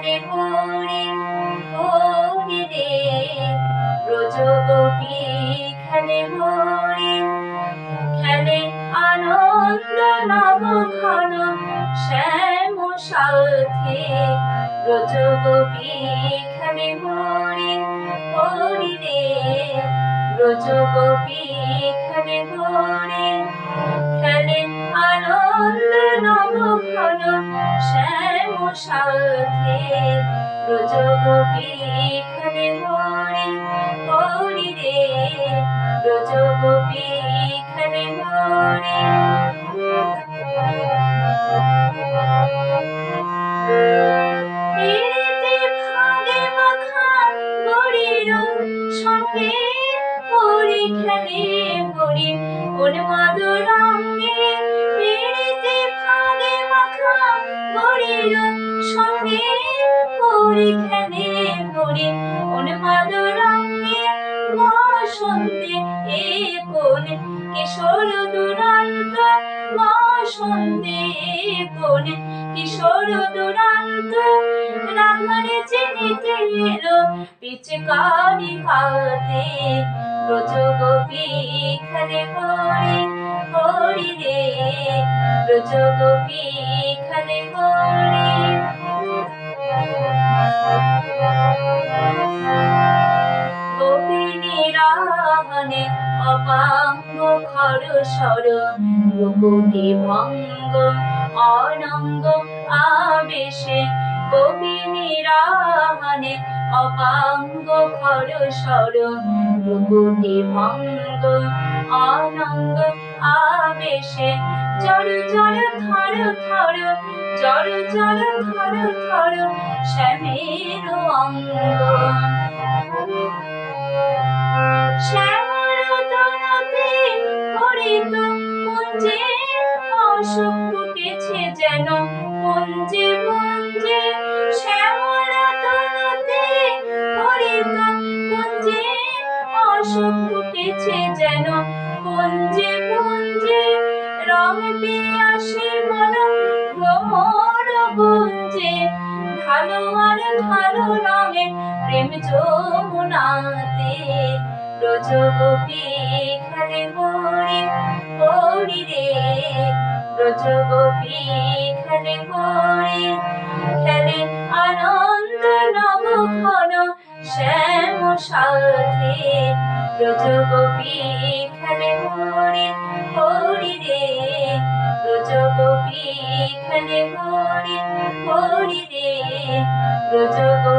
ধ্যানে পড়ি ভক্তিতে ব্রজ গোপী খেলে আনন্দ নব ঘন শ্যাম সাথে ব্রজ গোপী খেলে মরি হরিতে সাথে ব্রজ গোপী খেলে হরি হরি রে ব্রজ গোপী খেলে হরি পিড়িতে ভাগে মাখা গরির সঙ্গে হরি খেলে হরি কোন বসন্তে এ কোন কিশোর দুরন্ত বসন্তে এ কোন কিশোর দুরন্ত রাধারে চিনিতে এলো, পিচকারি হাতে ব্রজ গোপী খেলে হরি হরি রে ব্রজ গোপী রাহনে অপাঙ্গ খর সর মুকুটি ভঙ্গ, অনঙ্গ আবেশে গোপিনী রাহনে অপাঙ্গ খর সর মুকুটি ভঙ্গ, অনঙ্গ আবেশে। জর জর থর থর জর জর থর থর শ্যামের অঙ্গ। শ্যামলতনতে অশোক ফুটেছে যেন। কুঞ্জে কুঞ্জে শ্যামলতনতে হরিত কুঞ্জে অশোক ফুটেছে যেন। কুঞ্জে কুঞ্জে রং পিয়াসে মন ভ্রমর গুঞ্জে। ঢালো আর ঢালো রঙে প্রেম যমুনাতে। ব্রজ গোপী খেলে হরি হরি রে ব্রজ গোপী খেলে হরি খেলে আনন্দ নব ঘন শ্যাম সাথে ব্রজ গোপী খেলে হরি হরি রে। ব্রজ গোপী খেলে হরি হরি রে। ব্রজ গোপী